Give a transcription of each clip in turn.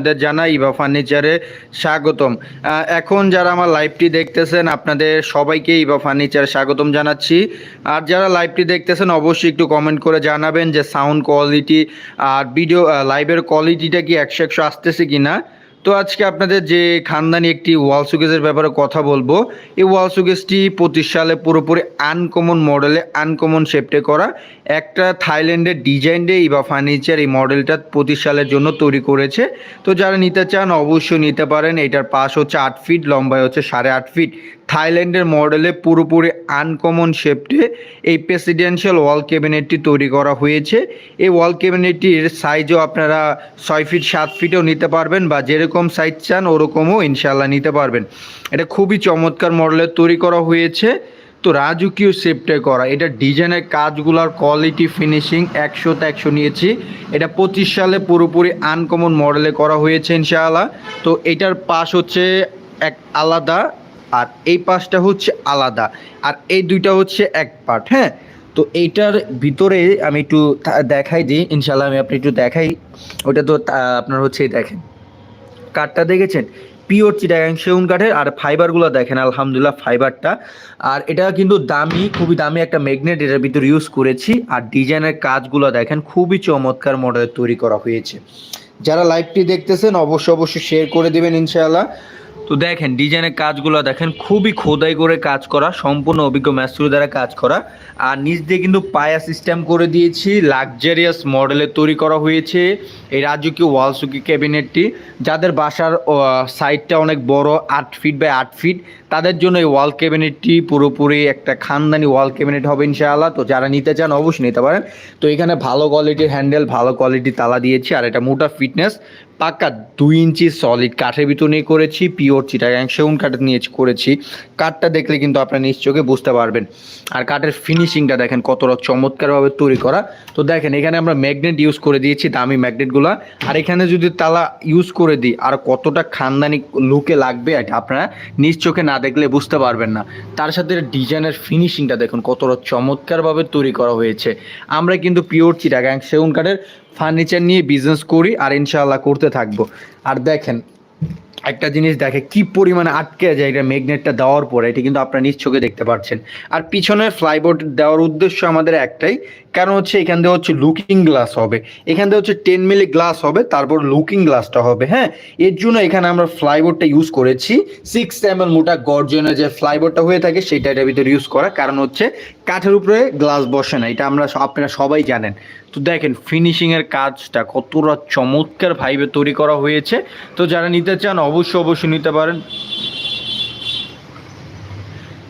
আপনাদের জানাই বা ফার্নিচারে স্বাগতম। এখন যারা আমার লাইভটি দেখতেছেন, আপনাদের সবাইকে ইভা ফার্নিচার স্বাগতম জানাচ্ছি। আর যারা লাইভটি দেখতেছেন, অবশ্যই একটু কমেন্ট করে জানাবেন যে সাউন্ড কোয়ালিটি আর ভিডিও লাইভের কোয়ালিটিটা কি একশো একশো আসতেছে কি না তো আজকে আপনাদের যে খানদানি একটি ওয়াল সুকেজের ব্যাপারে কথা বলব, এই ওয়াল সুকেজটি পঁচিশ সালে পুরোপুরি আনকমন মডেলে আনকমন শেপটে করা। একটা থাইল্যান্ডের ডিজাইনে বা ফার্নিচার এই মডেলটা পঁচিশ সালের জন্য তৈরি করেছে। তো যারা নিতে চান অবশ্যই নিতে পারেন। এটার পাশ হচ্ছে আট ফিট লম্বায় হচ্ছে সাড়ে আট ফিট থাইল্যান্ডের মডেলে পুরোপুরি আনকমন শেপটে এই প্রেসিডেন্সিয়াল ওয়াল ক্যাবিনেটটি তৈরি করা হয়েছে। এই ওয়াল ক্যাবিনেটটির সাইজও আপনারা ছয় ফিট সাত ফিটেও নিতে পারবেন বা যেরকম সাইজ চান ওরকমও ইনশাল্লাহ নিতে পারবেন। এটা খুবই চমৎকার মডেলের তৈরি করা হয়েছে। তো রাজকীয় শেপটে করা, এটা ডিজাইনের কাজগুলোর কোয়ালিটি ফিনিশিং একশোতে একশো নিয়েছি। এটা পঁচিশ সালে পুরোপুরি আনকমন মডেলে করা হয়েছে ইনশাআল্লাহ। তো এটার পাশ হচ্ছে এক আলাদা আর এই পাশটা হচ্ছে আলাদা। আর এই দুইটা হচ্ছে এক পার্ট হ্যাঁ? তো এইটার ভিতরে আমি একটু দেখাই দিই ইনশাল্লাহ আমি আপনি একটু দেখাই। ওটা তো আপনার হচ্ছে দেখেন। কাঠটা দেখেছেন? পিওর চিটাগাং সেগুন কাঠের, আর ফাইবারগুলো দেখেন, আলহামদুলিল্লাহ ফাইবারটা। আর এটা কিন্তু দামি, খুবই দামি একটা ম্যাগনেট, এটার ভিতর ইউজ করেছি। আর ডিজাইনের কাজগুলো দেখেন, খুবই চমৎকার মডেলের তৈরি করা হয়েছে। যারা লাইভটি দেখতেছেন, অবশ্যই অবশ্যই শেয়ার করে দেবেন, ইনশাআল্লাহ। তো দেখেন ডিজাইনের কাজগুলো দেখেন, খুবই খোদাই করে কাজ করা, সম্পূর্ণ অভিজ্ঞ ম্যাস্ট্রি দ্বারা কাজ করা। আর নিচ দিয়ে কিন্তু পায়া সিস্টেম করে দিয়েছি লাক্সারিয়াস মডেলের তৈরি করা হয়েছে এই রাজকীয় ওয়ালসুকি ক্যাবিনেটটি যাদের বাসার সাইডটা অনেক বড়, আট ফিট বাই আট ফিট তাদের জন্য এই ওয়াল ক্যাবিনেটটি পুরোপুরি একটা খানদানি ওয়াল ক্যাবিনেট হবে ইনশাআল্লাহ। তো যারা নিতে চান, অবশ্যই নিতে পারেন। তো এখানে ভালো কোয়ালিটির হ্যান্ডেল ভালো কোয়ালিটির তালা দিয়েছি, আর এটা মোটা ফিটনেস পাক্কা দুই ইঞ্চি সলিড কাঠের ভিতর নিয়ে করেছি পিওর চিটাগাং সেগুন কাঠের নিয়ে করেছি। কাঠটা দেখলে কিন্তু আপনার চোখে বুঝতে পারবেন। আর কাঠের ফিনিশিংটা দেখেন কতটা চমৎকারভাবে তৈরি করা। তো দেখেন, এখানে আমরা ম্যাগনেট ইউজ করে দিয়েছি, দামি ম্যাগনেটগুলো আর এখানে যদি তালা ইউজ করে দিই, আর কতটা খানদানি লুকে লাগবে এটা আপনারা চোখে না দেখলে বুঝতে পারবেন না। তার সাথে ডিজাইনের ফিনিশিংটা দেখুন, কতটা চমৎকারভাবে তৈরি করা হয়েছে। আমরা কিন্তু পিওর চিটাগাং সেগুন কাঠের ফার্নিচার নিয়ে বিজনেস করি আর ইনশাল্লাহ করতে থাকব। আর দেখেন, একটা জিনিস দেখে কি পরিমাণে আটকে যায় এটা ম্যাগনেটটা দেওয়ার পরে, এটি কিন্তু আপনারা নিজ চোখে দেখতে পাচ্ছেন। আর পিছনে ফ্লাইবোর্ড দেওয়ার উদ্দেশ্য আমাদের একটাই কারণ হচ্ছে এখান দিয়ে হচ্ছে লুকিং গ্লাস হবে? এখান দিয়ে হচ্ছে টেন মিলি গ্লাস হবে, তারপর লুকিং গ্লাসটা হবে হ্যাঁ? এর জন্য এখানে আমরা ফ্লাইবোর্ডটা ইউজ করেছি। সিক্স এম এল মোটা গর্জনের যে ফ্লাইবোর্ডটা হয়ে থাকে, সেটা এটার ভিতরে ইউজ করা। কারণ হচ্ছে কাঠের উপরে গ্লাস বসে না, এটা আমরা আপনারা সবাই জানেন। তো দেখেন ফিনিশিংয়ের কাজটা কতটা চমৎকার ভাইবে তৈরি করা হয়েছে। তো যারা নিতে চান, অবশ্যই অবশ্যই নিতে পারেন।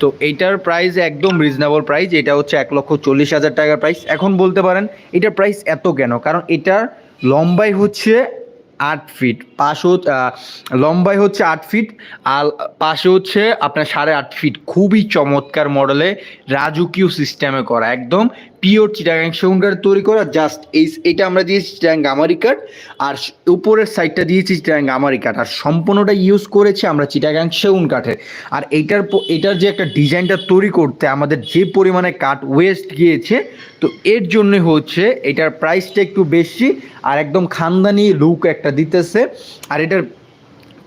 তো এইটার প্রাইস একদম রিজনেবল প্রাইস এটা হচ্ছে এক লক্ষ চল্লিশ হাজার টাকার প্রাইস এখন বলতে পারেন, এটার প্রাইস এত কেন? কারণ এটার লম্বাই হচ্ছে আট ফিট পাশে লম্বাই হচ্ছে আট ফিট আর পাশে হচ্ছে আপনার সাড়ে আট ফিট খুবই চমৎকার মডেলে রাজকীয় সিস্টেমে করা, একদম পিওর চিটাগাং সেগুন কাঠ তৈরি করা জাস্ট এই, এটা আমরা দিয়েছি চিটাগাং গামারি কাঠ আর উপরের সাইডটা দিয়েছি চিটাগাং গামারি কাঠ আর সম্পূর্ণটা ইউজ করেছি আমরা চিটাগাং সেগুন কাঠের আর এইটার প- এটার যে একটা ডিজাইনটা তৈরি করতে আমাদের যে পরিমাণে কাঠ ওয়েস্ট গিয়েছে, তো এর জন্য হচ্ছে এটার প্রাইসটা একটু বেশি, আর একদম খানদানি লুক একটা দিতেছে। আর এটার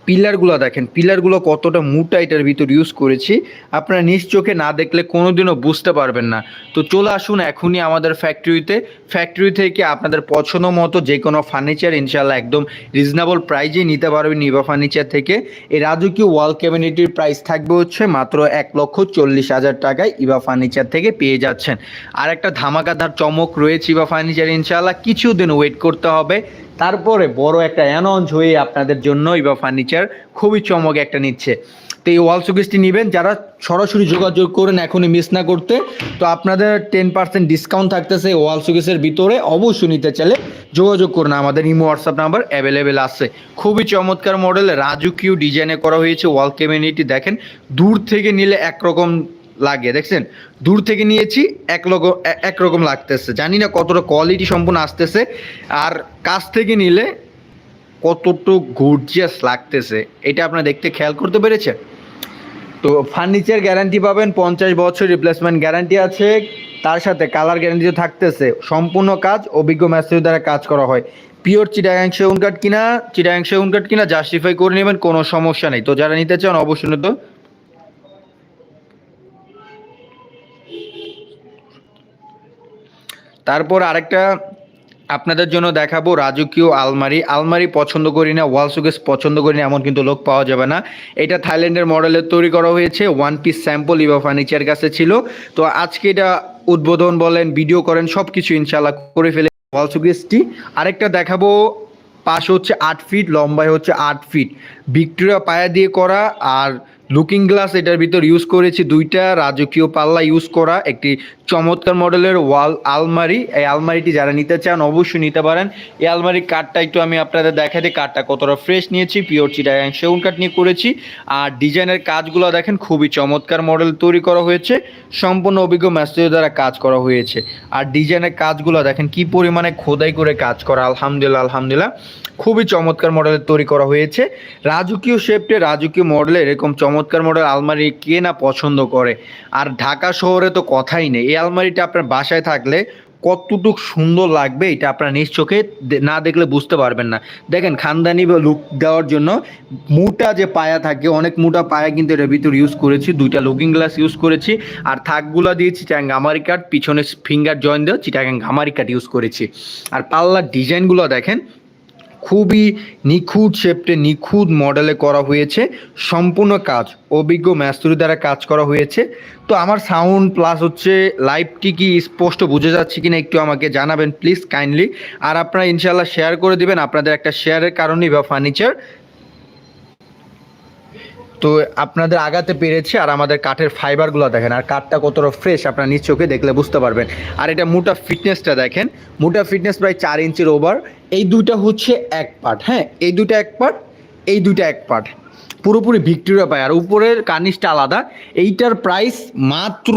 পিলারগুলো দেখেন, পিলারগুলো কতটা মোটা এটার ভিতর ইউজ করেছি। আপনারা নিজ চোখে না দেখলে কোনোদিনও বুঝতে পারবেন না। তো চলে আসুন এখনই আমাদের ফ্যাক্টরিতে ফ্যাক্টরি থেকে আপনাদের পছন্দ মতো যে কোনো ফার্নিচার ইনশাল্লাহ একদম রিজনেবল প্রাইজেই নিতে পারবেন নিবা ফার্নিচার থেকে। এই রাজকীয় ওয়াল ক্যাবিনেটির প্রাইস থাকবে হচ্ছে মাত্র এক লক্ষ চল্লিশ হাজার টাকায় ইভা ফার্নিচার থেকে পেয়ে যাচ্ছেন। আর একটা ধামাকাধার চমক রয়েছে ইভা ফার্নিচার ইনশাল্লাহ কিছুদিন ওয়েট করতে হবে। তারপরে বড় একটা অ্যানাউন্স হয়ে আপনাদের জন্য ইভা ফার্নিচার খুবই চমক একটা নিচ্ছে। তো এই ওয়াল সুকেসটি নেবেন, যারা সরাসরি যোগাযোগ করেন এখনই মিস না করতে, তো আপনাদের টেন পার্সেন্ট ডিসকাউন্ট থাকতেছে ওয়াল সুকেসের ভিতরে, অবশ্যই নিতে চাইলে যোগাযোগ করুন। আমাদের ইমো হোয়াটসঅ্যাপ নাম্বার অ্যাভেলেবেল আছে। খুবই চমৎকার মডেল রাজকীয় ডিজাইনে করা হয়েছে ওয়াল ক্যাবিনেটটি দেখেন, দূর থেকে নিলে একরকম লাগে দেখছেন? দূর থেকে নিয়েছি, এক রকম একরকম লাগতেছে। জানি না কতটা কোয়ালিটি সম্পূর্ণ আসতেছে, আর কাছ থেকে নিলে কতটুকু গর্জিয়াস লাগতেছে, এটা আপনারা দেখতে খেয়াল করতে পেরেছেন? তো ফার্নিচার গ্যারান্টি পাবেন, পঞ্চাশ বছর রিপ্লেসমেন্ট গ্যারান্টি আছে, তার সাথে কালার গ্যারান্টিও থাকতেছে। সম্পূর্ণ কাজ অভিজ্ঞ ম্যাস্ট্রি দ্বারা কাজ করা হয়। পিওর চিটাগাং সেগুন কাঠ কিনা, চিটাগাং সেগুন কাঠ কিনা জাস্টিফাই করে নেবেন, কোনো সমস্যা নেই। তো যারা নিতে চান, অবশ্যই তো তারপর আরেকটা আপনাদের জন্য দেখাবো রাজকীয় আলমারি। আলমারি পছন্দ করি না ওয়াল সুকেস পছন্দ করি না, এমন কিন্তু লোক পাওয়া যাবে না। এটা থাইল্যান্ডের মডেলের তৈরি করা হয়েছে one piece sample Eva furniture কাছে ছিল। তো আজকে এটা উদ্বোধন বলেন ভিডিও করেন সব কিছু ইনশাল্লাহ করে ফেলে ওয়াল সুকেসটি আরেকটা দেখাবো, পাশে হচ্ছে আট ফিট লম্বায় হচ্ছে আট ফিট ভিক্টোরিয়া পায়া দিয়ে করা, আর লুকিং গ্লাস এটার ভিতর ইউজ করেছি দুইটা রাজকীয় পাল্লা ইউজ করা, একটি চমৎকার মডেলের ওয়াল আলমারি। এই আলমারিটি যারা নিতে চান অবশ্যই নিতে পারেন। এই আলমারির কাঠটা একটু আমি আপনাদের দেখাতে কাঠটা কতটা ফ্রেশ নিয়েছি পিওর চিটাগাং সেগুন কাঠ নিয়ে করেছি। আর ডিজাইনের কাজগুলো দেখেন, খুবই চমৎকার মডেল তৈরি করা হয়েছে। সম্পূর্ণ অভিজ্ঞ ম্যাস্ট্রি দ্বারা কাজ করা হয়েছে। আর ডিজাইনের কাজগুলো দেখেন, কি পরিমাণে খোদাই করে কাজ করা, আলহামদুলিল্লাহ আলহামদুলিল্লাহ। খুবই চমৎকার মডেলের তৈরি করা হয়েছে। রাজকীয় শেপটে রাজকীয় মডেলে এরকম চমৎকার মডেল আলমারি কে না পছন্দ করে? আর ঢাকা শহরে তো কথাই নেই। এই আলমারিটা আপনার বাসায় থাকলে কতটুক সুন্দর লাগবে এটা আপনারা নিজ চোখে না দেখলে বুঝতে পারবেন না। দেখেন খানদানি বা লুক দেওয়ার জন্য মোটা যে পায়া থাকে, অনেক মোটা পায়া কিন্তু এটার ভিতর ইউজ করেছি। দুইটা লুকিং গ্লাস ইউজ করেছি। আর থাকগুলো দিয়েছি চিটাং গামারি কাঠ, পিছনে ফিঙ্গার জয়েন দেওয়া চিটাগাং গামারি কাঠ ইউজ করেছি। আর পাল্লার ডিজাইনগুলো দেখেন খুবই নিখুঁত শেপটে নিখুঁত মডেলে করা হয়েছে। সম্পূর্ণ কাজ, অভিজ্ঞ ম্যাস্তুরি দ্বারা কাজ করা হয়েছে। তো আমার সাউন্ড প্লাস হচ্ছে লাইভটি কি স্পষ্ট বুঝে যাচ্ছে কিনা একটু আমাকে জানাবেন প্লিজ কাইন্ডলি আর আপনারা ইনশাল্লাহ শেয়ার করে দিবেন, আপনাদের একটা শেয়ারের কারণেই বা ফার্নিচার তো আপনাদের আগাতে পেরেছে আর আমাদের কাঠের ফাইবারগুলো দেখেন, আর কাঠটা কতটা ফ্রেশ আপনার নিজ চোখে দেখলে বুঝতে পারবেন। আর এটা মোটা ফিটনেসটা দেখেন, মোটা ফিটনেস প্রায় চার ইঞ্চির ওভার এই দুইটা হচ্ছে এক পার্ট হ্যাঁ এই দুইটা এক পার্ট এই দুইটা এক পার্ট পুরোপুরি ভিক্টোরিয়া পায়, আর উপরের কার্নিশটা আলাদা। এইটার প্রাইস মাত্র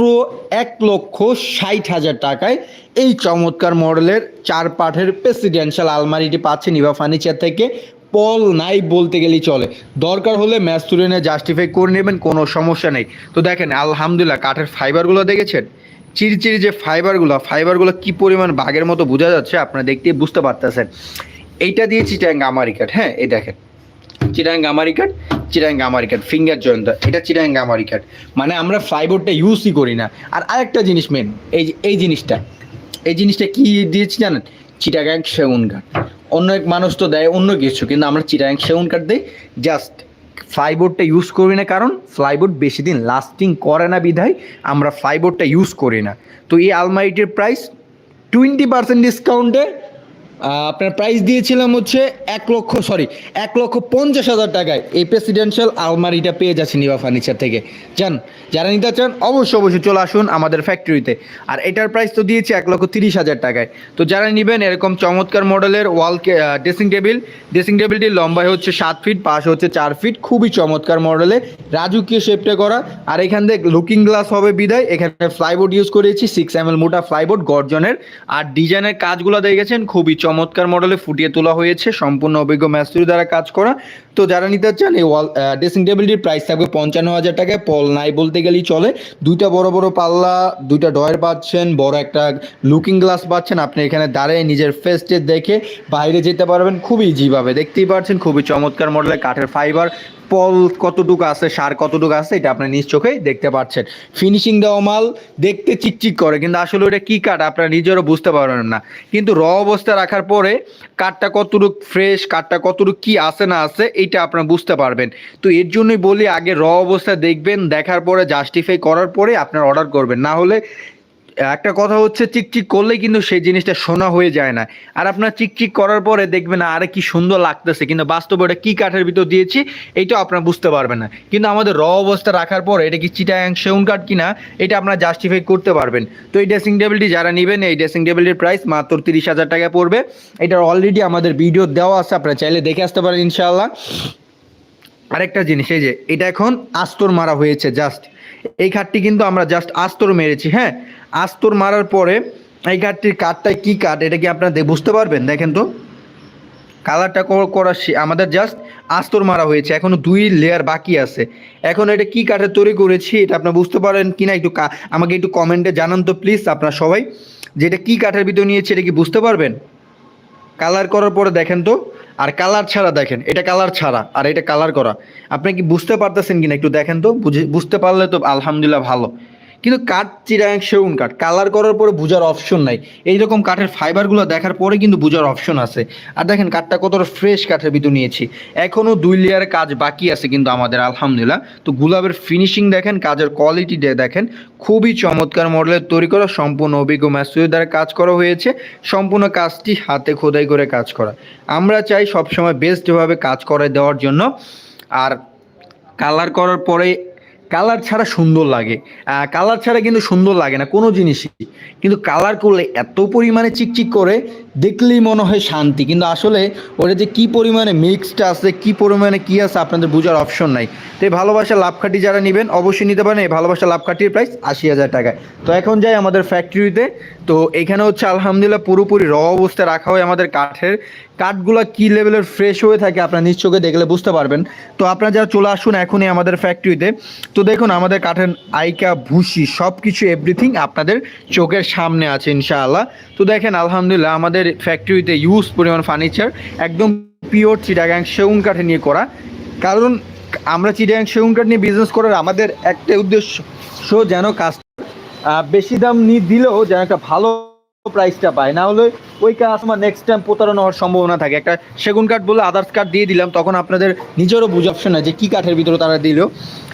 এক লক্ষ ষাট হাজার টাকায়। এই চমৎকার মডেলের চার পাঠের প্রেসিডেন্সিয়াল আলমারিটি পাচ্ছেন ইভা ফার্নিচার থেকে। পল নাই বলতে গেলেই চলে। দরকার হলে ম্যাচ তুলে নিয়ে জাস্টিফাই করে নেবেন, কোনো সমস্যা নেই। তো দেখেন, আলহামদুলিল্লাহ, কাঠের ফাইবারগুলো দেখেছেন? চিরচিরি যে ফাইবারগুলো ফাইবারগুলো কি পরিমাণ বাঘের মতো বোঝা যাচ্ছে, আপনারা দেখতে বুঝতে পারতেছেন। এইটা দিয়ে চিটাং গামারি কাঠ হ্যাঁ এই দেখেন। চিটাং গামারি কাঠ চিটাং গামারি কাঠ ফিঙ্গার জয়েন্ট এটা চিটাং গামারি কাঠ মানে আমরা ফ্লাইবোর্ডটা ইউজই করি না। আর আরেকটা জিনিস মেন এই এই জিনিসটা। এই জিনিসটা কি দিয়েছি জানেন? চিটাগাং সেগুন কাঠ অন্য এক মানুষ তো দেয় অন্য কিছু, কিন্তু আমরা চিটাগাং সেগুন কাঠ দিই জাস্ট ফ্লাইবোর্ডটা ইউজ করি না, কারণ ফ্লাইবোর্ড বেশি দিন লাস্টিং করে না বিধায় আমরা ফ্লাইবোর্ডটা ইউজ করি না। তো এই আলমারিটির প্রাইস টোয়েন্টি পার্সেন্ট ডিসকাউন্টে আপনার প্রাইস দিয়েছিলাম হচ্ছে এক লক্ষ সরি এক লক্ষ পঞ্চাশ হাজার টাকায়। এই প্রেসিডেন্সিয়াল আলমারিটা পেয়ে যাচ্ছে নিবা ফার্নিচার থেকে। যান, যারা নিতে চান, অবশ্যই অবশ্যই চলে আসুন আমাদের ফ্যাক্টরিতে আর এটার প্রাইস তো দিয়েছি এক লক্ষ তিরিশ হাজার টাকায়। তো যারা নেবেন, এরকম চমৎকার মডেলের ওয়াল ড্রেসিং টেবিল ড্রেসিং টেবিলটির লম্বায় হচ্ছে সাত ফিট পাশে হচ্ছে চার ফিট খুবই চমৎকার মডেলে রাজুকীয় শেপটা করা। আর এখান থেকে লুকিং গ্লাস হবে বিদায়। এখানে ফ্লাইবোর্ড ইউজ করেছি সিক্স এম এল মোটা ফ্লাইবোর্ড গর্জনের। আর ডিজাইনের কাজগুলো দেখেছেন, খুবই চমৎকার মডেলে ফুটিয়ে তোলা হয়েছে। সম্পূর্ণ অভিজ্ঞ ম্যাস্তুরি দ্বারা কাজ করা। তো যারা নিতে চান, এই ওয়াল ড্রেসিং টেবিলটির প্রাইস থাকবে পঞ্চান্ন হাজার টাকায়। পল নাই বলতে গেলেই চলে। দুইটা বড় বড় পাল্লা, দুইটা ডয়ের পাচ্ছেন, বড় একটা লুকিং গ্লাস পাচ্ছেন। আপনি এখানে দাঁড়িয়ে নিজের ফেসটে দেখে বাইরে যেতে পারবেন। খুবই ইজিভাবে দেখতেই পাচ্ছেন, খুবই চমৎকার মডেলের কাঠের ফাইবার পল কতটুকু আছে, সার কতটুকু আছে, এটা আপনি নিজ চোখেই দেখতে পাচ্ছেন। ফিনিশিং দেওয়া মাল দেখতে চিকচিক করে, কিন্তু আসলে ওটা কি কাঠ আপনারা নিজেরও বুঝতে পারবেন না। কিন্তু র অবস্থা রাখার পরে কাঠটা কতটুকু ফ্রেশ কাঠটা কতটুকু কি আছে না আছে, এটা আপনারা বুঝতে পারবেন। তো এর জন্যই বলি, আগে র অবস্থা দেখবেন, দেখার পরে জাস্টিফাই করার পরে আপনার অর্ডার করবেন। না হলে একটা কথা হচ্ছে চিকচিক করলেই কিন্তু সেই জিনিসটা শোনা হয়ে যায় না। আর আপনার চিকচিক করার পরে দেখবেন আরে কি সুন্দর লাগতেছে, কিন্তু বাস্তবে ওটা কি কাঠের ভিতর দিয়েছি, এইটাও আপনারা বুঝতে পারবেন না। কিন্তু আমাদের র অবস্থা রাখার পর এটা কি চিটাং সেউন কাঠ কিনা, এটা আপনারা জাস্টিফাই করতে পারবেন। তো এই ড্রেসিং টেবিলটি যারা নেবেন, এই ড্রেসিং টেবিলটির প্রাইস মাত্র তিরিশ হাজার টাকা পড়বে। এটার অলরেডি আমাদের ভিডিও দেওয়া আছে, আপনারা চাইলে দেখে আসতে পারেন ইনশাআল্লাহ। আরেকটা জিনিস, এই যে, এটা এখন আস্তর মারা হয়েছে জাস্ট এই ঘাটটি কিন্তু আমরা জাস্ট আস্তর মেরেছি হ্যাঁ? আস্তর মারার পরে এই ঘাটটির কাঠটায় কি কাঠ? এটা কি আপনারা বুঝতে পারবেন? দেখেন তো। কালারটা কর- আমাদের জাস্ট আস্তর মারা হয়েছে, এখনও দুই লেয়ার বাকি আছে। এখন এটা কি কাঠের তৈরি করেছি এটা আপনারা বুঝতে পারেন কি না একটু আমাকে একটু কমেন্টে জানান তো প্লিজ আপনারা সবাই। যে এটা কি কাঠের ভিতর নিয়েছে এটা কি বুঝতে পারবেন? কালার করার পরে দেখেন তো। আর কালার ছাড়া দেখেন, এটা কালার ছাড়া, আর এটা কালার করা। আপনি কি বুঝতে পারতেছেন কিনা একটু দেখেন তো, বুঝে বুঝতে পারলে তো আলহামদুলিল্লাহ ভালো। কিন্তু কাঠ চিরাং সেগুন কাঠ কালার করার পরে বোঝার অপশন নাই। এইরকম কাঠের ফাইবারগুলো দেখার পরে কিন্তু বোঝার অপশন আছে। আর দেখেন, কাঠটা কতটা ফ্রেশ কাঠের ভিতর নিয়েছি। এখনও দুই লেয়ারের কাজ বাকি আছে কিন্তু আমাদের, আলহামদুলিল্লাহ। তো গুলাবের ফিনিশিং দেখেন, কাজের কোয়ালিটি দেখেন। খুবই চমৎকার মডেলের তৈরি করা, সম্পূর্ণ অভিজ্ঞ ম্যাসুয়ের দ্বারা কাজ করা হয়েছে। সম্পূর্ণ কাজটি হাতে খোদাই করে কাজ করা। আমরা চাই সবসময় বেস্টভাবে কাজ করে দেওয়ার জন্য। আর কালার করার পরে কালার ছাড়া সুন্দর লাগে। কালার ছাড়া কিন্তু সুন্দর লাগে না কোনো জিনিসই। কিন্তু কালার করলে এত পরিমাণে চিকচিক করে দেখলেই মনে হয় শান্তি। কিন্তু আসলে ওটা যে কী পরিমাণে মিক্সড আছে, কী পরিমাণে কী আছে আপনাদের বোঝার অপশন নাই। তো এই ভালোবাসা লাভখাটি যারা নেবেন, অবশ্যই নিতে পারেন। এই ভালোবাসা লাভখাটির প্রাইস আশি হাজার টাকায়। তো এখন যাই আমাদের ফ্যাক্টরিতে তো এখানে হচ্ছে আলহামদুলিল্লাহ পুরোপুরি র অবস্থায় রাখা হয় আমাদের কাঠের। কাঠগুলো কী লেভেলের ফ্রেশ হয়ে থাকে আপনার নিজ চোখে দেখলে বুঝতে পারবেন। তো আপনারা যারা চলে আসুন এখনই আমাদের ফ্যাক্টরিতে তো দেখুন, আমাদের কাঠের আইকা, ভুসি সব কিছু এভরিথিং আপনাদের চোখের সামনে আছে, ইনশাআল্লাহ। তো দেখেন, আলহামদুলিল্লাহ আমাদের ফ্যাক্টরিতে ইউজ পরিমাণ ফার্নিচার একদম পিওর চিটাগাং সেগুন কাঠে নিয়ে করা। কারণ আমরা চিটাগাং সেগুন কাঠ নিয়ে বিজনেস করার আমাদের একটা উদ্দেশ্য যেন কাজ বেশি দাম নিয়ে দিলেও যেন একটা ভালো প্রাইসটা পায়। না হলে ওই কাস্টমার নেক্সট টাইম প্রতারণা হওয়ার সম্ভাবনা থাকে। একটা সেগুন কাঠ বলে আদার্স কাঠ দিয়ে দিলাম, তখন আপনাদের নিজেরও বুঝ অপশন আছে যে কী কাঠের ভিতরে তারা দিল।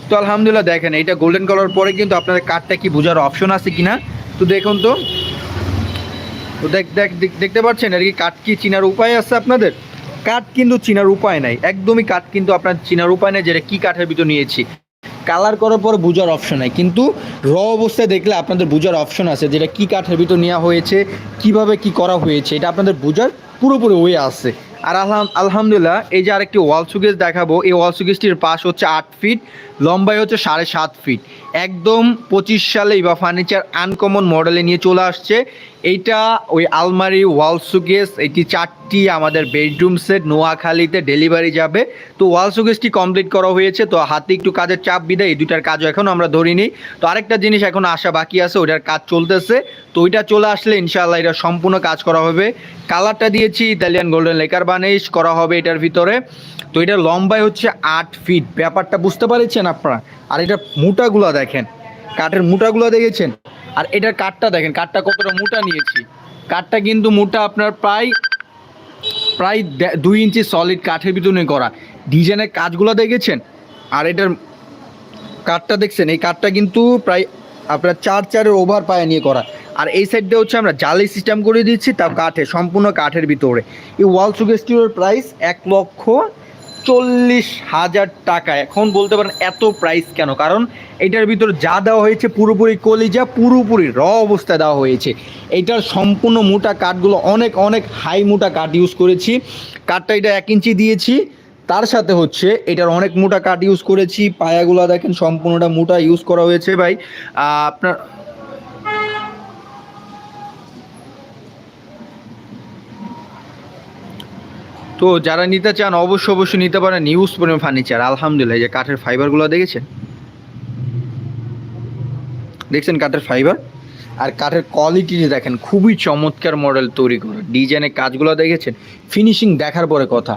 তো আলহামদুলিল্লাহ দেখেন এটা গোল্ডেন কালার পরে কিন্তু আপনাদের কাঠটা কি বোঝার অপশন আছে কিনা? তো দেখুন তো তো দেখ দেখ দেখতে পাচ্ছেন আর কি কাঠ কি চিনার উপায় আছে আপনাদের? কাঠ কিন্তু চিনার উপায় নাই, একদমই কাঠ কিন্তু আপনার চিনার উপায় নেই যেটা কী কাঠের ভিতর নিয়েছি। কালার করার পর বোঝার অপশন নাই, কিন্তু র অবস্থায় দেখলে আপনাদের বোঝার অপশন আছে যেটা কী কাঠের ভিতর নেওয়া হয়েছে, কীভাবে কি করা হয়েছে, এটা আপনাদের বোঝার পুরোপুরি ওয়ে আছে। আর আলহাম, আলহামদুলিল্লাহ, এই যে আরেকটি ওয়াল সুগেজ দেখাবো, এই ওয়াল সুগেজটির পাশ হচ্ছে আট ফিট লম্বাই হচ্ছে সাড়ে সাত ফিট একদম পঁচিশ সালে বা ফার্নিচার আনকমন মডেলে নিয়ে চলে আসছে। এইটা ওই আলমারি ওয়াল সুগেজ এটি চারটি আমাদের বেডরুম সেট, নোয়াখালীতে ডেলিভারি যাবে। তো ওয়াল সুগেজটি কমপ্লিট করা হয়েছে? তো হাতে একটু কাজের চাপ বিদায়, এই দুটার কাজও এখনও আমরা ধরিনি। তো আরেকটা জিনিস এখন আসা বাকি আছে, ওইটার কাজ চলতেছে। তো ওইটা চলে আসলে ইনশাআল্লাহ এটা সম্পূর্ণ কাজ করা হবে। কালারটা দিয়েছি, ইতালিয়ান গোল্ডেন লেকার বানিশ করা হবে এটার ভিতরে। তো এটা লম্বায় হচ্ছে আট ফিট। ব্যাপারটা বুঝতে পারছেন আপনারা? আর এটা মোটাগুলো দেখেন। কাঠের মোটাগুলো দেখেছেন? আর এটার কাঠটা দেখেন, কাঠটা কতটা মোটা নিয়েছি। কাঠটা কিন্তু মোটা আপনার প্রায় প্রায় দুই ইঞ্চি সলিড কাঠের ভিতরে করা। ডিজাইনের কাজগুলো দেখেছেন? আর এটার কাঠটা দেখছেন? এই কাঠটা কিন্তু প্রায় আপনার চার চারের ওভার পায়ে নিয়ে করা। আর এই সাইডটা হচ্ছে আমরা জালি সিস্টেম করে দিচ্ছি, তাও কাঠে, সম্পূর্ণ কাঠের ভিতরে। এই ওয়াল সুগেস্টিওর প্রাইস এক লক্ষ চল্লিশ হাজার টাকা। এখন বলতে পারেন এত প্রাইস কেন? কারণ এটার ভিতর যা দেওয়া হয়েছে পুরোপুরি কলিজা, পুরোপুরি র অবস্থায় দেওয়া হয়েছে। এইটার সম্পূর্ণ মোটা কাঠগুলো অনেক অনেক হাই মোটা কাঠ ইউজ করেছি। কাঠটা এটা এক ইঞ্চি দিয়েছি। তার সাথে হচ্ছে এটার অনেক মোটা কাঠ ইউজ করেছি। পায়াগুলো দেখেন সম্পূর্ণটা মোটা ইউজ করা হয়েছে ভাই। আপনার তো যারা নিতে চান অবশ্য অবশ্যই নিতে পারেন নিউজ পরিমাণ ফার্নিচার আলহামদুলিল্লাহ যে কাঠের ফাইবারগুলো দেখেছেন? দেখছেন কাঠের ফাইবার আর কাঠের কোয়ালিটি দেখেন, খুবই চমৎকার মডেল তৈরি করে। ডিজাইনের কাজগুলো দেখেছেন? ফিনিশিং দেখার পরে কথা।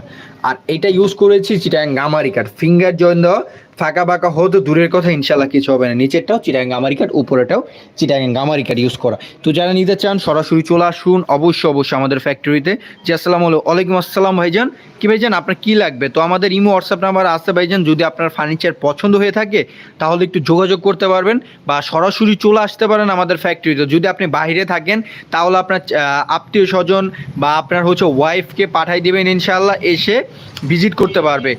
আর এটা ইউজ করেছি, চিটাং গামারি কাঠ। ফিঙ্গার জয়েন দেওয়া ফাঁকা ফাঁকা হতো দূরের কথা ইনশাল্লাহ কিছু হবে না। নিচেরটাও চিটাং গামারি কাঠ উপরেটাও চিটাং গামারি কাঠ ইউজ করা। তো যারা নিতে চান, সরাসরি চলে আসুন। অবশ্যই অবশ্যই আমাদের ফ্যাক্টরিতে জি, আসসালামু আলাইকুম। আসসালাম ভাইজান। কি ভাইজান, আপনার কী লাগবে? তো আমাদের ইমো হোয়াটসঅ্যাপ নাম্বার আসতে ভাইজান। যদি আপনার ফার্নিচার পছন্দ হয়ে থাকে, তাহলে একটু যোগাযোগ করতে পারবেন বা সরাসরি চলে আসতে পারেন আমাদের ফ্যাক্টরিতে যদি আপনি বাইরে থাকেন, তাহলে আপনার আত্মীয় স্বজন বা আপনার হচ্ছে ওয়াইফকে পাঠাই দেবেন ইনশাল্লাহ এসে ভিজিট করতে পারবে।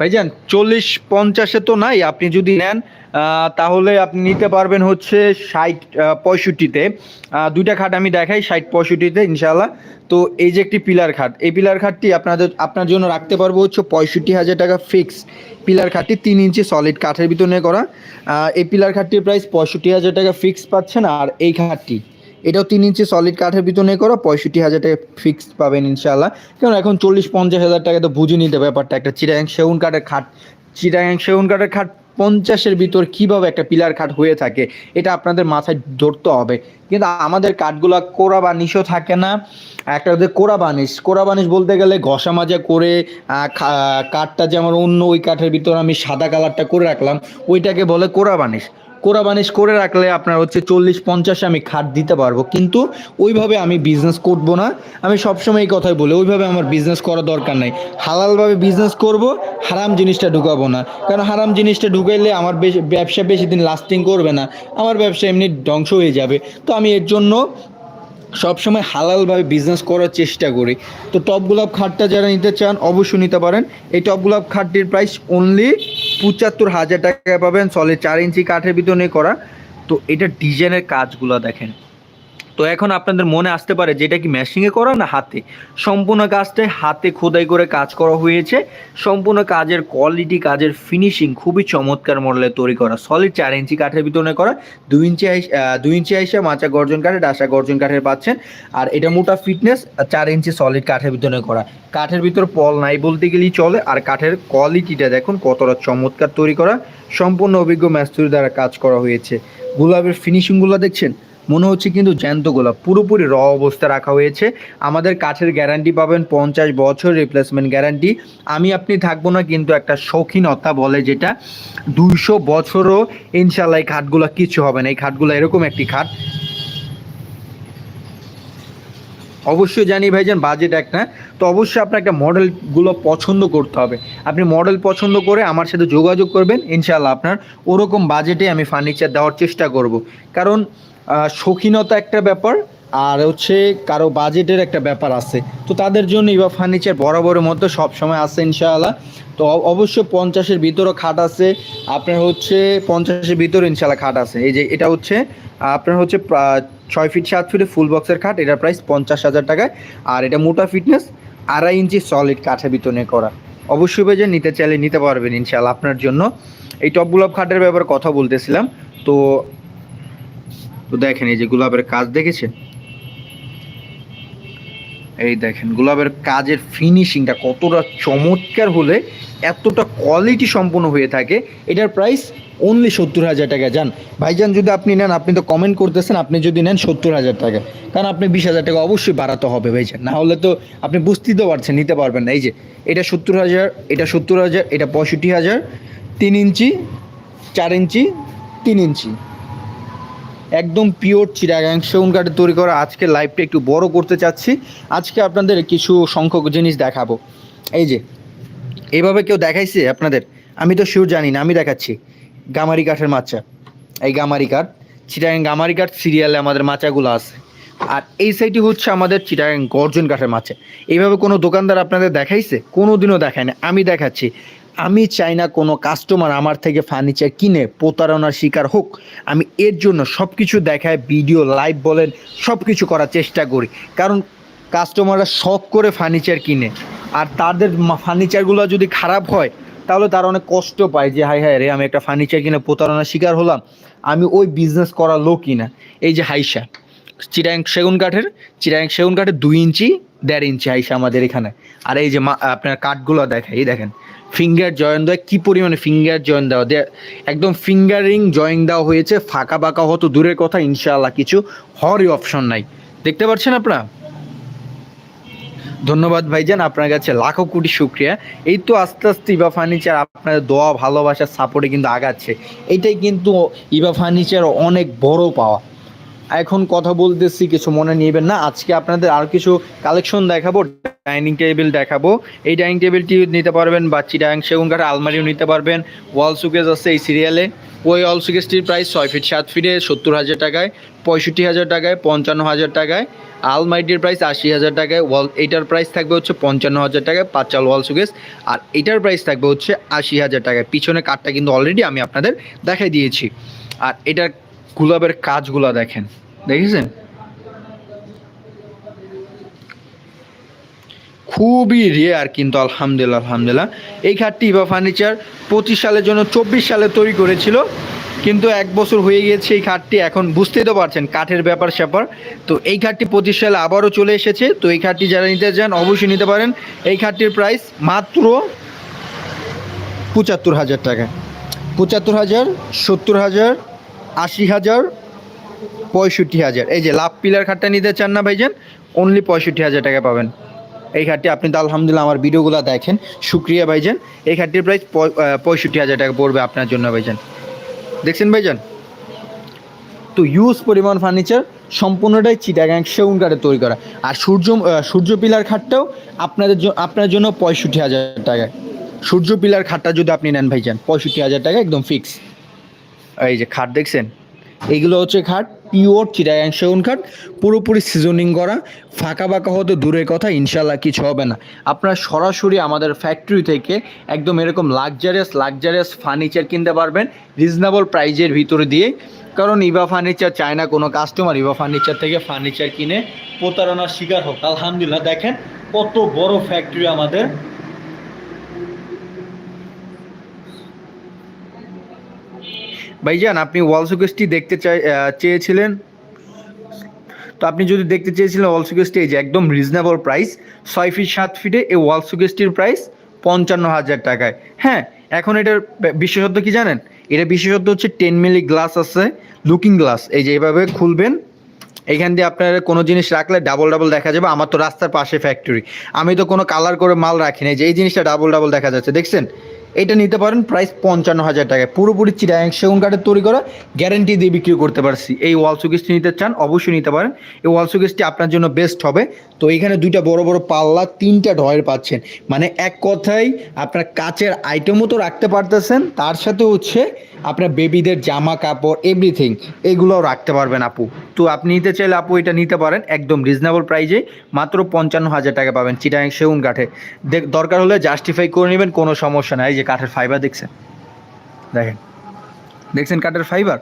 ভাইজান, চল্লিশ পঞ্চাশে তো নাই। আপনি যদি নেন তাহলে আপনি নিতে পারবেন হচ্ছে ষাট পঁয়ষট্টিতে। দুইটা খাট আমি দেখাই, ষাট, পঁয়ষট্টিতে ইনশাল্লাহ তো এই যে একটি পিলার খাট, এই পিলার খাটটি আপনাদের, আপনার জন্য রাখতে পারব হচ্ছে পঁয়ষট্টি হাজার টাকা ফিক্স পিলার খাটটি তিন ইঞ্চি সলিড কাঠের ভিতরে করা। এই পিলার খাটটির প্রাইস পঁয়ষট্টি হাজার টাকা ফিক্স পাচ্ছেন, আর এই খাটটি এটাও তিন ইঞ্চি সলিড কাঠের ভিতরে করো, পঁয়ষট্টি হাজার টাকা ফিক্সড পাবেন ইনশাল্লাহ কারণ এখন চল্লিশ, পঞ্চাশ হাজার টাকা তো বুঝে নিতে ব্যাপারটা। একটা চিরাং সেগুন কাঠের খাট, চিরাং সেগুন কাঠের খাট পঞ্চাশের ভিতর কীভাবে একটা পিলার খাট হয়ে থাকে, এটা আপনাদের মাথায় ধরতে হবে। কিন্তু আমাদের কাঠগুলো কোরা বানিশও থাকে না। একটা ওদের কোরা বানিশ কোরা বানিশ বলতে গেলে ঘষা মাজা করে কাঠটা যেমন অন্য ওই কাঠের ভিতর আমি সাদা কালারটা করে রাখলাম, ওইটাকে বলে কোরা বানিশ। কোরা বানিশ করে রাখলে আপনার হচ্ছে চল্লিশ পঞ্চাশে আমি খাট দিতে পারব। কিন্তু ওইভাবে আমি বিজনেস করব না। আমি সবসময় এই কথাই বলি, ওইভাবে আমার বিজনেস করা দরকার নাই। হালালভাবে বিজনেস করব, হারাম জিনিসটা ঢুকাবো না। কারণ হারাম জিনিসটা ঢুকাইলে আমার বেশি ব্যবসা বেশি দিন লাস্টিং করবে না। আমার ব্যবসা এমনি ধ্বংস হয়ে যাবে। তো আমি এর জন্য সবসময় হালালভাবে বিজনেস করার চেষ্টা করি। তো টপ গোলাপ খাটটা যারা নিতে চান, অবশ্যই নিতে পারেন। এই টপ গোলাপ খাটটির প্রাইস অনলি পঁচাত্তর হাজার টাকা পাবেন সলে চার ইঞ্চি কাঠের ভিতরে করা। তো এটা ডিজাইনের কাজগুলো দেখেন। তো এখন আপনাদের মনে আসতে পারে যে এটা কি মেশিংয়ে করা না হাতে? সম্পূর্ণ কাজটাই হাতে খোদাই করে কাজ করা হয়েছে। সম্পূর্ণ কাজের কোয়ালিটি কাজের ফিনিশিং খুবই চমৎকার মডেলে তৈরি করা। সলিড চার ইঞ্চি কাঠের ভিতরে করা। দুই ইঞ্চি দুই ইঞ্চি আইসা মাচা গর্জন কাঠের, ডাসা গর্জন কাঠের পাচ্ছেন। আর এটা মোটা ফিটনেস চার ইঞ্চি সলিড কাঠের ভিতরে করা। কাঠের ভিতর পল নাই বলতে গেলেই চলে। আর কাঠের কোয়ালিটিটা দেখুন কতটা চমৎকার তৈরি করা। সম্পূর্ণ অভিজ্ঞ ম্যাস্তুরি দ্বারা কাজ করা হয়েছে। গোলাপের ফিনিশিংগুলো দেখছেন? মনে হচ্ছে কিন্তু জ্যান্ত গোলাপ, পুরোপুরি র অবস্থা রাখা হয়েছে। আমাদের কাঠের গ্যারান্টি পাবেন পঞ্চাশ বছর রিপ্লেসমেন্ট গ্যারান্টি আমি, আপনি থাকব না কিন্তু একটা শৌখিনতা বলে যেটা। দুইশো বছরও ইনশাল্লাহ এই খাটগুলো কিছু হবে না। এই খাটগুলো এরকম একটি খাট। অবশ্যই জানি ভাইজান বাজেট একটা তো অবশ্যই আপনার একটা মডেলগুলো পছন্দ করতে হবে। আপনি মডেল পছন্দ করে আমার সাথে যোগাযোগ করবেন। ইনশাল্লাহ আপনার ওরকম বাজেটে আমি ফার্নিচার দেওয়ার চেষ্টা করব। কারণ শৌখিনতা একটা ব্যাপার, আর হচ্ছে কারও বাজেটের একটা ব্যাপার আছে। তো তাদের জন্য ইবা ফার্নিচার বরাবরের মধ্যে সবসময় আছে ইনশাআল্লাহ। তো অবশ্য পঞ্চাশের ভিতরও খাট আছে, আপনার হচ্ছে পঞ্চাশের ভিতরে ইনশাল্লাহ খাট আছে। এই যে এটা হচ্ছে, আপনার হচ্ছে ছয় ফিট সাত ফিটে ফুল বক্সের খাট, এটার প্রাইস পঞ্চাশ হাজার টাকায়। আর এটা মোটা ফিটনেস আড়াই ইঞ্চি সলিড কাঠের ভিতরে করা। অবশ্যই যে নিতে চাইলে নিতে পারবেন ইনশাল্লাহ আপনার জন্য। এই টপ গোলাপ খাটের ব্যাপারে কথা বলতেছিলাম। তো তো দেখেন, এই যে গোলাপের কাজ দেখেছেন? এই দেখেন, গোলাপের কাজের ফিনিশিংটা কতটা চমৎকার হলে এতটা কোয়ালিটি সম্পন্ন হয়ে থাকে। এটার প্রাইস অনলি সত্তর হাজার টাকা। যান ভাইজান যদি আপনি নেন, আপনি তো কমেন্ট করতেছেন, আপনি যদি নেন সত্তর হাজার টাকা। কারণ আপনি বিশ হাজার টাকা অবশ্যই বাড়াতে হবে ভাইজান। না হলে তো আপনি বুঝতেই তো পারছেন, নিতে পারবেন না। এই যে, এটা সত্তর হাজার, এটা সত্তর হাজার, এটা পঁয়ষট্টি হাজার, তিন ইঞ্চি, চার ইঞ্চি, তিন ইঞ্চি। একদম পিওর চিরাগাং সেগুন কাঠের তৈরি করা। আজকে লাইভটা একটু বড় করতে চাচ্ছি। আজকে আপনাদের কিছু সংখ্যক জিনিস দেখাবো। এই যে এইভাবে কেউ দেখাইছে আপনাদের? আমি তো শিওর জানি না, আমি দেখাচ্ছি। গামারি কাঠের মাচা। এই গামারি কাঠ চিটাগাং গামারি কাঠ সিরিয়ালে আমাদের মাচাগুলো আছে। আর এই সাইডটি হচ্ছে আমাদের চিটাগাং গর্জন কাঠের মাচা। এইভাবে কোনো দোকানদার আপনাদের দেখাইছে? কোনো দিনও দেখায় না আমি দেখাচ্ছি। আমি চাই না কোনো কাস্টমার আমার থেকে ফার্নিচার কিনে, প্রতারণার শিকার হোক। আমি এর জন্য সব কিছু দেখায় ভিডিও লাইভ বলেন সব কিছু করার চেষ্টা করি। কারণ কাস্টমাররা শখ করে ফার্নিচার কিনে। আর তাদের ফার্নিচারগুলো যদি খারাপ হয়, তাহলে তারা অনেক কষ্ট পায় যে হাই হাই রে, আমি একটা ফার্নিচার কিনে প্রতারণার শিকার হলাম। আমি ওই বিজনেস করার লোকই না। এই যে হাইসা, চিরাং সেগুন কাঠের, চিরাং সেগুন কাঠের দুই ইঞ্চি, দেড় ইঞ্চি হাইসা আমাদের এখানে। আর এই যে আপনার কাঠগুলো দেখে এই দেখেন। ফিঙ্গার জয়েন দেওয়া কী পরিমাণে ফিঙ্গার জয়েন দেওয়া? দে একদম ফিঙ্গারিং জয়েন দেওয়া হয়েছে, ফাঁকা বাঁকা হতো, দূরের কথা ইনশাআল্লাহ কিছু হওয়ারই অপশন নাই। দেখতে পাচ্ছেন আপনারা? ধন্যবাদ ভাইজান, আপনার কাছে লাখো কোটি শুক্রিয়া। এই তো আস্তে আস্তে ইবা ফার্নিচার আপনাদের দোয়া, ভালোবাসার সাপোর্টে কিন্তু আগাচ্ছে। এটাই কিন্তু ইবা ফার্নিচার অনেক বড় পাওয়া। এখন কথা বলতেছি, কিছু মনে নেবেন না। আজকে আপনাদের আর কিছু কালেকশন দেখাবো ডাইনিং টেবিল দেখাবো। এই ডাইনিং টেবিলটি নিতে পারবেন বা চিটাং সেগুন কাঠের আলমারিও নিতে পারবেন। ওয়াল সুকেজ আছে এই সিরিয়ালে ওই ওয়াল সুকেজটির প্রাইস ছয় ফিট সাত ফিটে সত্তর হাজার টাকায়, পঁয়ষট্টি হাজার টাকায়, পঞ্চান্ন হাজার টাকায়। আলমারিটির প্রাইস আশি হাজার টাকায়। ওয়াল এইটার প্রাইস থাকবে হচ্ছে পঞ্চান্ন হাজার টাকায় পাঁচ চাল ওয়াল সুকেজ আর এটার প্রাইস থাকবে হচ্ছে আশি হাজার টাকায়। পিছনে কাঠটা কিন্তু অলরেডি আমি আপনাদের দেখাই দিয়েছি। আর এটার গুলাবের কাজগুলা দেখেন। দেখেছেন? খুবই রেয়ার কিন্তু আলহামদুলিল্লাহ আলহামদুলিল্লাহ। এই খাটটি ইভা ফার্নিচার পঁচিশ সালের জন্য চব্বিশ সালে তৈরি করেছিল। কিন্তু এক বছর হয়ে গিয়েছে এই খাটটি এখন বুঝতেই তো পারছেন কাঠের ব্যাপার স্যাপার। তো এই খাটটি পঁচিশ সালে আবারও চলে এসেছে। তো এই খাটটি যারা নিতে চান অবশ্যই নিতে পারেন। এই খাটটির প্রাইস মাত্র পঁচাত্তর হাজার টাকা। পঁচাত্তর হাজার, সত্তর হাজার আশি হাজার, পঁয়ষট্টি হাজার। এই যে লাভ পিলার খাটটা নিতে চান না ভাইজান অনলি পঁয়ষট্টি হাজার টাকা পাবেন। এই খাটটি আপনি তো আলহামদুলিল্লাহ আমার ভিডিওগুলো দেখেন। শুক্রিয়া ভাইজান। এই খাটটির প্রাইস পঁয়ষট্টি হাজার টাকা পড়বে আপনার জন্য ভাইজান। দেখছেন ভাইজান? তো ইউজ পরিমাণ ফার্নিচার সম্পূর্ণটাই চিটাগাং সেগুন কাঠে তৈরি করা। আর সূর্য সূর্য পিলার খাটটাও আপনাদের আপনার জন্য পঁয়ষট্টি হাজার টাকায়। সূর্য পিলার খাটটা যদি আপনি নেন ভাইজান, পঁয়ষট্টি হাজার টাকা একদম ফিক্স এই যে খাট দেখছেন? এইগুলো হচ্ছে খাট পিওর চিটাগাং সেগুন খাট, পুরোপুরি সিজনিং করা, ফাঁকা বাঁকা হতে দূরের কথা ইনশাল্লাহ কিছু হবে না। আপনারা সরাসরি আমাদের ফ্যাক্টরি থেকে একদম এরকম লাক্সারিয়াস লাক্সারিয়াস ফার্নিচার কিনতে পারবেন রিজনেবল প্রাইজের ভিতরে দিয়ে। কারণ ইভা ফার্নিচার চায় না কোনো কাস্টমার ইভা ফার্নিচার থেকে ফার্নিচার কিনে প্রতারণার শিকার হোক। আলহামদুলিল্লাহ, দেখেন কত বড় ফ্যাক্টরি আমাদের ভাইজান, আপনি ওয়াল শোকেসটি দেখতে চাই চেয়েছিলেন? তো আপনি যদি দেখতে চেয়েছিলেন ওয়াল শোকেসটি, এই যে একদম রিজনেবল প্রাইস ছয় ফিট সাত ফিটে এই ওয়াল শোকেসটির প্রাইস পঞ্চান্ন হাজার টাকায়। হ্যাঁ এখন এটার বিশেষত্ব কি জানেন? এটা বিশেষত্ব হচ্ছে টেন মিলি গ্লাস আছে লুকিং গ্লাস এই যে এইভাবে খুলবেন, এখান দিয়ে আপনার কোনো জিনিস রাখলে ডাবল ডাবল দেখা যাবে, আমার তো রাস্তার পাশে ফ্যাক্টরি আমি তো কোনো কালার করে মাল রাখি না যে এই জিনিসটা ডাবল ডাবল দেখা যাচ্ছে, দেখছেন? এটা নিতে পারেন প্রাইস পঞ্চান্ন হাজার টাকায়। পুরোপুরি চিরাং সেগুন কাঠের তৈরি করা গ্যারেন্টি দিয়ে বিক্রি করতে পারছি। এই ওয়াল সুকেসটি নিতে চান, অবশ্যই নিতে পারেন। এই ওয়াল সুকেসটি আপনার জন্য বেস্ট হবে। তো এখানে দুইটা বড় বড় পাল্লা, তিনটা ডয়ের পাচ্ছেন। মানে এক কথায় আপনার কাচের আইটেমও তো রাখতে পারতেছেন, তার সাথে হচ্ছে আপনার বেবিদের জামা, কাপড় এভরিথিং এগুলোও রাখতে পারবেন আপু। তো আপনি নিতে চাইলে আপু এটা নিতে পারেন একদম রিজনেবল প্রাইজে মাত্র পঞ্চান্ন হাজার টাকা পাবেন চিটাং সেগুন কাঠে। দরকার হলে জাস্টিফাই করে নেবেন, কোনো সমস্যা নাই। যে কাঠের ফাইবার দেখছেন দেখেন। দেখছেন কাঠের ফাইবার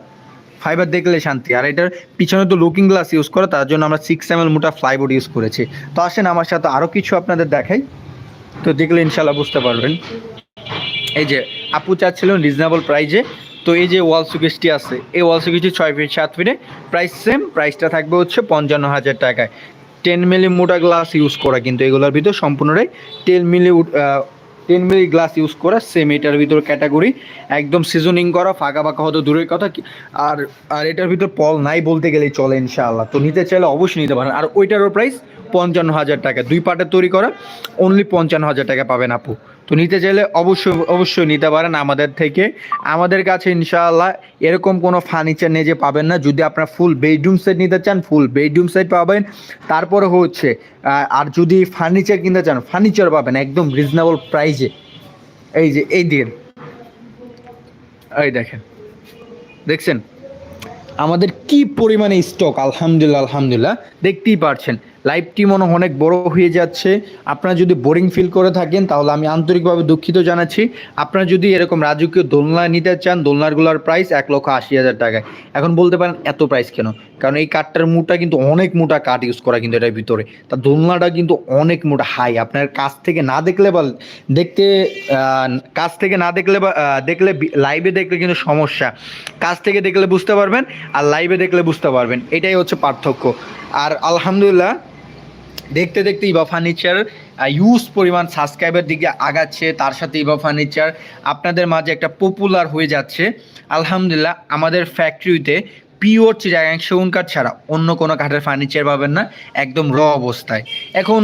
ফাইবার দেখলে শান্তি। আর এটার পিছনে তো লুকিং গ্লাস ইউজ করে, তার জন্য আমরা সিক্স এম এল মোটা ফ্লাইবোর্ড ইউজ করেছি। তো আসেন, আমার সাথে আরও কিছু আপনাদের দেখাই। তো দেখলে ইনশাল্লাহ বুঝতে পারবেন। এই যে, আপু চাচ্ছিলেন রিজনেবল প্রাইজে তো এই যে ওয়াল সুকেসটি আছে, এই ওয়াল সুকেসটি ছয় ফিট সাত ফিটে প্রাইস সেম প্রাইসটা থাকবে হচ্ছে পঞ্চান্ন হাজার টাকায়। টেন মিলি মোটা গ্লাস ইউজ করা কিন্তু এগুলোর ভিতর সম্পূর্ণটাই ten milli ten milli glass use করা সেম এটার ভিতর ক্যাটাগরি একদম সিজনিং করা, ফাঁকা ফাঁকা হতো দূরের কথা আর আর এটার ভিতর পল নাই বলতে গেলেই চলে ইনশাআল্লাহ। তো নিতে চাইলে অবশ্যই নিতে পারেন। আর ওইটারও প্রাইস পঞ্চান্ন হাজার টাকা। দুই পার্টের তৈরি করা অনলি পঞ্চান্ন হাজার টাকা পাবেন আপু। তো নিতে চাইলে অবশ্যই অবশ্যই নিতে পারেন আমাদের থেকে। আমাদের কাছে ইনশাআল্লাহ এরকম কোনো ফার্নিচার নিয়ে যে পাবেন না। যদি আপনার ফুল বেডরুম সেট নিতে চান ফুল বেডরুম সেট পাবেন। তারপরে হচ্ছে আর যদি ফার্নিচার কিনতে চান ফার্নিচার পাবেন একদম রিজনেবল প্রাইজে এই যে, এই দিন এই দেখেন। দেখছেন? আমাদের কি পরিমাণে স্টক আলহামদুলিল্লাহ আলহামদুলিল্লাহ। দেখতেই পারছেন। লাইভটি মনে অনেক বড় হয়ে যাচ্ছে। আপনারা যদি বোরিং ফিল করে থাকেন, তাহলে আমি আন্তরিকভাবে দুঃখিত জানাচ্ছি। আপনারা যদি এরকম রাজকীয় দোলনা নিতে চান দোলনারগুলোর প্রাইস এক লক্ষ আশি হাজার টাকায়। এখন বলতে পারেন, এত প্রাইস কেন? কারণ এই কাঠটার মুটা কিন্তু অনেক মোটা কাঠ ইউজ করা কিন্তু এটার ভিতরে। তা দোলনাটা কিন্তু অনেক মোটা হাই আপনার কাছ থেকে না দেখলে বা দেখতে কাছ থেকে না দেখলে বা দেখলে লাইভে দেখলে কিন্তু সমস্যা। কাছ থেকে দেখলে বুঝতে পারবেন, আর লাইভে দেখলে বুঝতে পারবেন। এটাই হচ্ছে পার্থক্য। আর আলহামদুলিল্লাহ দেখতে দেখতে ইবা ফার্নিচার ইউজ পরিমাণ সাবস্ক্রাইবার দিকে আগাচ্ছে, তার সাথে ইবা ফার্নিচার আপনাদের মাঝে একটা পপুলার হয়ে যাচ্ছে। আলহামদুলিল্লাহ, আমাদের ফ্যাক্টরিতে পিওর চিরাগাং সেগুন কাঠ ছাড়া অন্য কোনো কাঠের ফার্নিচার পাবেন না, একদম র অবস্থায়। এখন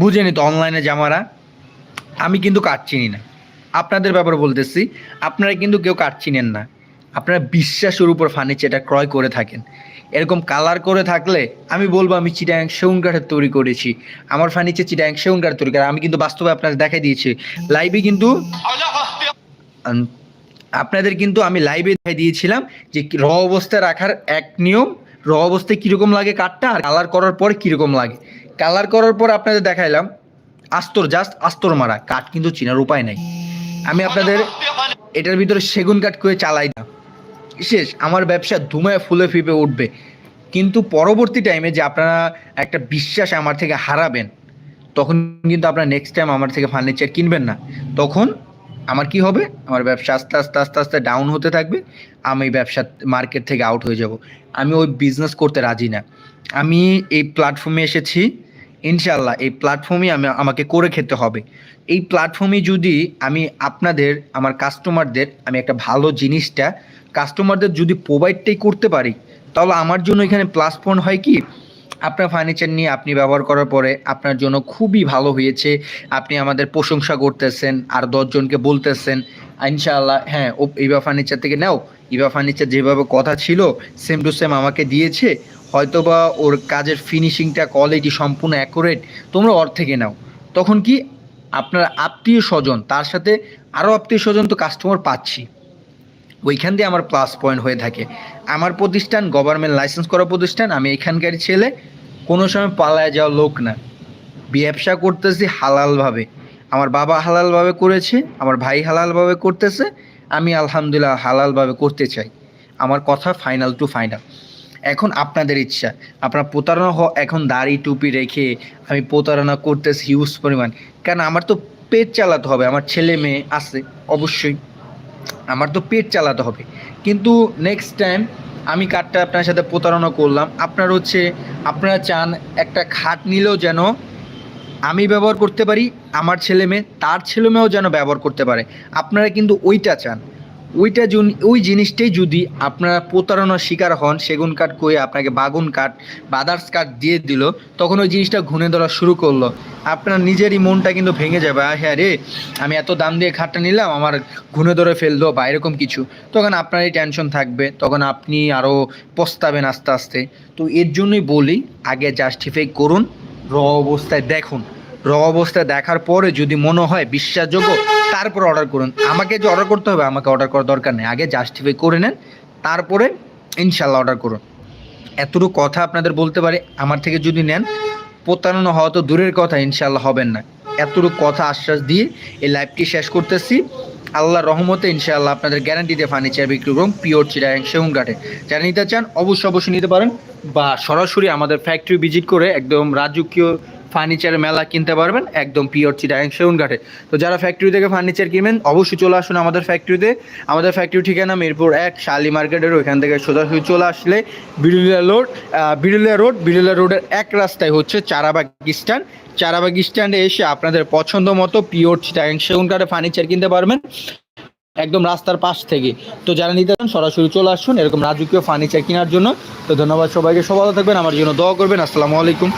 বুঝেনি তো অনলাইনে জামারা আমি কিন্তু কাঠ চিনি না। আপনাদের ব্যাপারে বলতেছি, আপনারা কিন্তু কেউ কাঠ চিনেন না। আপনারা বিশ্বাসের উপর ফার্নিচারটা ক্রয় করে থাকেন। এরকম কালার করে থাকলে আমি বলব আমি চিটাং সেগুন কাঠের তৈরি করেছি। আমার ফার্নিচার চিটাং সেগুন কাঠের তৈরি করে। আমি কিন্তু বাস্তবে আপনাদের দেখাই দিয়েছি। লাইভে কিন্তু আপনাদের কিন্তু আমি লাইভে দেখাই দিয়েছিলাম যে র অবস্থায় রাখার এক নিয়ম র অবস্থায় কীরকম লাগে কাঠটা আর কালার করার পরে কীরকম লাগে। কালার করার পর আপনাদের দেখাইলাম, আস্তর জাস্ট আস্তর মারা। কাঠ কিন্তু চিনার উপায় নাই। আমি আপনাদের এটার ভিতরে সেগুন কাঠ করে চালাই না শেষ আমার ব্যবসা ধুমায় ফুলে ফিপে উঠবে। কিন্তু পরবর্তী টাইমে যে আপনারা একটা বিশ্বাস আমার থেকে হারাবেন, তখন কিন্তু আপনারা নেক্সট টাইম আমার থেকে ফার্নিচার কিনবেন না। তখন আমার কি হবে? আমার ব্যবসা আস্তে আস্তে আস্তে আস্তে ডাউন হতে থাকবে। আমি ব্যবসা মার্কেট থেকে আউট হয়ে যাব। আমি ওই বিজনেস করতে রাজি না। আমি এই প্ল্যাটফর্মে এসেছি ইনশাল্লাহ এই প্ল্যাটফর্মই আমি, আমাকে করে খেতে হবে। এই প্ল্যাটফর্মে যদি আমি আপনাদের, আমার কাস্টমারদের আমি একটা ভালো জিনিসটা কাস্টমারদের যদি প্রোভাইডটাই করতে পারি, তাহলে আমার জন্য এখানে প্লাস পয়েন্ট হয় কি? আপনার ফার্নিচার নিয়ে আপনি ব্যবহার করার পরে আপনার জন্য খুবই ভালো হয়েছে। আপনি আমাদের প্রশংসা করতেছেন, আর দশজনকে বলতেছেন, ইনশাআল্লাহ হ্যাঁ ও ইবা ফার্নিচার থেকে নাও। ইবা ফার্নিচার যেভাবে কথা ছিল সেম টু সেম আমাকে দিয়েছে। হয়তোবা ওর কাজের ফিনিশিংটা কোয়ালিটি সম্পূর্ণ অ্যাকুরেট তোমরা ওর থেকে নাও। তখন কি আপনার আত্মীয় স্বজন তার সাথে আরও আত্মীয় স্বজন তো কাস্টমার পাচ্ছি। ওইখান দিয়ে আমার প্লাস পয়েন্ট হয়ে থাকে। আমার প্রতিষ্ঠান গভর্নমেন্ট লাইসেন্স করা প্রতিষ্ঠান, আমি এখানকার ছেলে, কোনো সময় পালায় যাওয়া লোক না। ব্যবসা করতেছি হালালভাবে। আমার বাবা হালালভাবে করেছে, আমার ভাই হালালভাবে করতেছে, আমি আলহামদুলিল্লাহ হালালভাবে করতে চাই। আমার কথা ফাইনাল টু ফাইনাল এখন আপনাদের ইচ্ছা, আপনার প্রতারণা হ, এখন দাড়ি টুপি রেখে আমি প্রতারণা করতেছি হিউজ পরিমাণ। কারণ আমার তো পেট চালাতে হবে, আমার ছেলে মেয়ে আছে, অবশ্যই। আমার তো পেট চালাতে হবে। কিন্তু নেক্সট টাইম আমি কার্ডটা আপনার সাথে প্রতারণা করলাম, আপনার হচ্ছে, আপনারা চান একটা খাট নিলেও যেন আমি ব্যবহার করতে পারি, আমার ছেলে মেয়ে তার ছেলে মেয়েও যেন ব্যবহার করতে পারে। আপনারা কিন্তু ওইটা চান। ওইটা জন- ওই জিনিসটাই যদি আপনারা প্রতারণার শিকার হন, সেগুন কাঠ কয়ে আপনাকে বাগুন কাঠ বাদার্স কাঠ দিয়ে দিল, তখন ওই জিনিসটা ঘুনে ধরা শুরু করল। আপনার নিজেরই মনটা কিন্তু ভেঙে যাবে। হ্যাঁ রে, আমি এত দাম দিয়ে খাটটা নিলাম, আমার ঘুনে ধরে ফেলল বা এরকম কিছু। তখন আপনারই টেনশন থাকবে, তখন আপনি আরও পস্তাবেন আস্তে আস্তে। তো এর জন্যই বলি, আগে জাস্টিফাই করুন, র অবস্থায় দেখুন। র অবস্থায় দেখার পরে যদি মনে হয় বিশ্বাসযোগ্য তারপর অর্ডার করুন। আমাকে যে অর্ডার করতে হবে, আমাকে অর্ডার করার দরকার নেই। আগে জাস্টিফাই করে নেন, তারপরে ইনশাল্লাহ অর্ডার করুন। এতটুকু কথা আপনাদের বলতে পারি, আমার থেকে যদি নেন, প্রতারণা হওয়া তো দূরের কথা ইনশাল্লাহ হবেন না। এতটুকু কথা আশ্বাস দিয়ে এই লাইভটি শেষ করতেছি। আল্লাহর রহমতে ইনশাআল্লাহ আপনাদের গ্যারান্টিতে ফার্নিচার বিক্রি করুন পিওর চিরাং সেগুন কাঠে যারা নিতে চান, অবশ্যই অবশ্যই নিতে পারেন, বা সরাসরি আমাদের ফ্যাক্টরি ভিজিট করে একদম রাজকীয় ফার্নিচার মেলা কিনতে পারবেন একদম পিওর চিটাং সেগুন কাঠে তো যারা ফ্যাক্টরি থেকে ফার্নিচার কিনবেন, অবশ্যই চলে আসুন আমাদের ফ্যাক্টরিতে আমাদের ফ্যাক্টরি ঠিকানা মিরপুর এক, শালি মার্কেটের ওইখান থেকে সোজাসুজি চলে আসলে বিরুলিয়া রোড বিরুলিয়া রোড, বিরুলিয়া রোডের এক রাস্তায় হচ্ছে চারাবাগ স্ট্যান্ড। চারাবাগ স্ট্যান্ডে এসে আপনাদের পছন্দ মতো পিওর চিটাং সেগুন কাঠে ফার্নিচার কিনতে পারবেন একদম রাস্তার পাশ থেকে। তো যারা নিতে চান, সরাসরি চলে আসুন এরকম রাজকীয় ফার্নিচার কেনার জন্য। তো ধন্যবাদ সবাইকে, সবাই থাকবেন, আমার জন্য দোয়া করবেন। আসসালামু আলাইকুম।